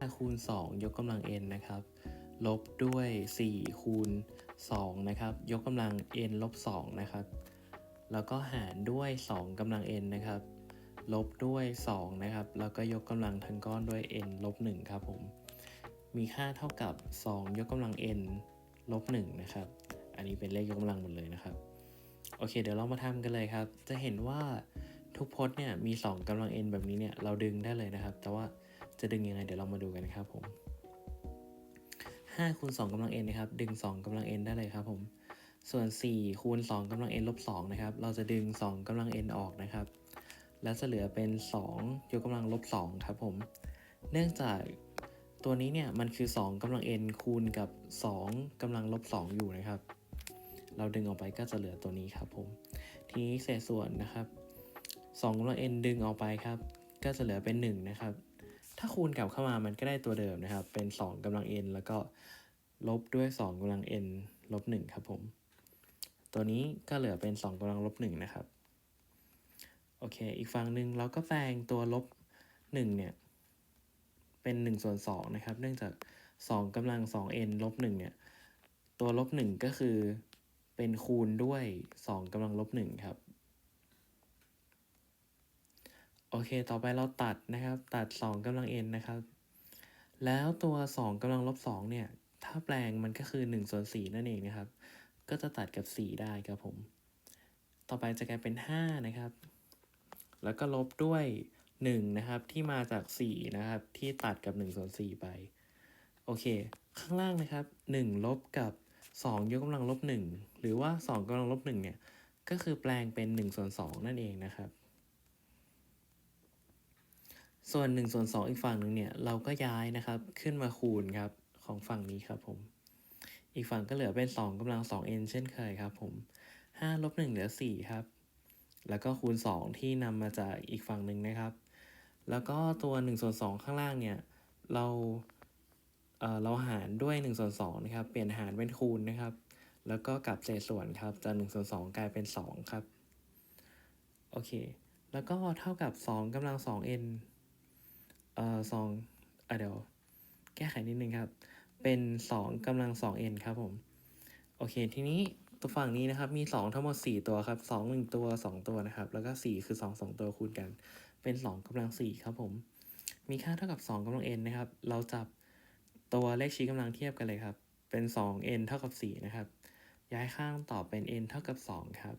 5คูณ2ยกกำลัง n นะครับ ลบด้วย 4 คูณ2นะครับ ยกกำลัง n ลบ2นะครับ แล้วก็หารด้วย 2กำลัง n นะครับ ลบด้วย 2 นะครับ แล้วก็ยกกำลังทั้งก้อนด้วย n ลบ1ครับผม มีค่าเท่ากับ 2 ยกกำลัง n ลบ1นะครับ อันนี้เป็นเลขยกกำลังหมดเลยนะครับ โอเค เดี๋ยวเรามาทำกันเลยครับ จะเห็นว่าทุกพจน์เนี่ยมี 2กำลัง n แบบนี้เนี่ย เราดึงได้เลยนะครับ แต่ว่า จะดึงยังไงเดี๋ยวเรามาดูกันนะครับผม5คูณ2กำลัง n นะครับ ดึง 2กำลัง n ได้เลยครับผม ส่วน 4คูณ2กำลัง n ลบ2นะครับ เราจะดึง 2กำลัง n ออกนะครับ แล้วจะเหลือเป็น 2 ยกกำลังลบ2ครับผม เนื่องจากตัวนี้เนี่ยมันคือ 2กำลัง n คูณกับ 2กำลังลบ2อยู่นะครับ เราดึงออกไปก็จะเหลือตัวนี้ครับผม ทีนี้เศษส่วนนะครับ2กำลัง n ดึงออกไปครับ ก็จะเหลือเป็น 1 นะครับ ถ้าคูณกลับเข้ามามันก็ได้ตัวเดิมนะครับ เป็น 2กำลัง n แล้วก็ลบด้วย 2กำลัง n ลบ1ครับผม ตัวนี้ก็เหลือเป็น 2กำลังลบ1นะครับ โอเค อีกฝั่งหนึ่งเราก็แปลงตัวลบ1เนี่ย เป็น1ส่วน2นะครับ เนื่องจาก 2กำลัง 2n ลบ1เนี่ย ตัวลบ1ก็คือเป็นคูณด้วย 2กำลังลบ1ครับ โอเค ต่อไปเราตัดนะครับ ตัด 2กำลัง n นะครับ แล้วตัว 2กำลังลบ2เนี่ย ถ้าแปลงมันก็คือ1ส่วน4นั่นเองนะครับ ก็จะตัดกับ 4 ได้ครับผม ต่อไปจะกลายเป็น 5 นะครับ แล้วก็ลบด้วย1นะครับ ที่มาจาก 4 นะครับ ที่ตัดกับ1ส่วน4ไป โอเค ข้างล่างนะครับ1ลบกับ 2 ยกกำลังลบ 1 หรือว่า 2กำลังลบ1เนี่ย ก็คือแปลงเป็น1ส่วน2นั่นเองนะครับ ส่วน 1 ส่วน 2 อีกฝั่งหนึ่งเนี่ย เราก็ย้ายนะครับขึ้นมาคูณครับของฝั่งนี้ครับผม อีกฝั่งก็เหลือเป็น 2กำลัง 2n เช่นเคยครับผม 5 ลบ 1 เหลือ 4 ครับ แล้วก็คูณ 2 ที่นำมาจากอีกฝั่งหนึ่งนะครับ แล้วก็ตัว1ส่วน2ข้างล่างเนี่ย เราเอ่อเราหารด้วย1ส่วน2นะครับ เปลี่ยนหารเป็นคูณนะครับ แล้วก็กลับเศษส่วนครับ จาก1ส่วน2กลายเป็น 2 ครับ โอเค แล้วก็เท่ากับ2กำลัง 2n เอ่อ2อะเดี๋ยวแก้ไขนิดนึงครับ เป็น2กำลัง 2n ครับผม โอเค ทีนี้ตัวฝั่งนี้นะครับ มี2ทั้งหมด4ตัวครับ2 1ตัว2ตัวนะครับ แล้วก็4คือ2 2ตัวคูณกัน เป็น2กำลัง4ครับผม มีค่าเท่ากับ2กำลัง n นะครับ เราจับตัวเลขชี้กำลังเทียบกันเลยครับ เป็น 2n เท่ากับ4นะครับ ย้ายข้างต่อเป็น n เท่ากับ 2 ครับ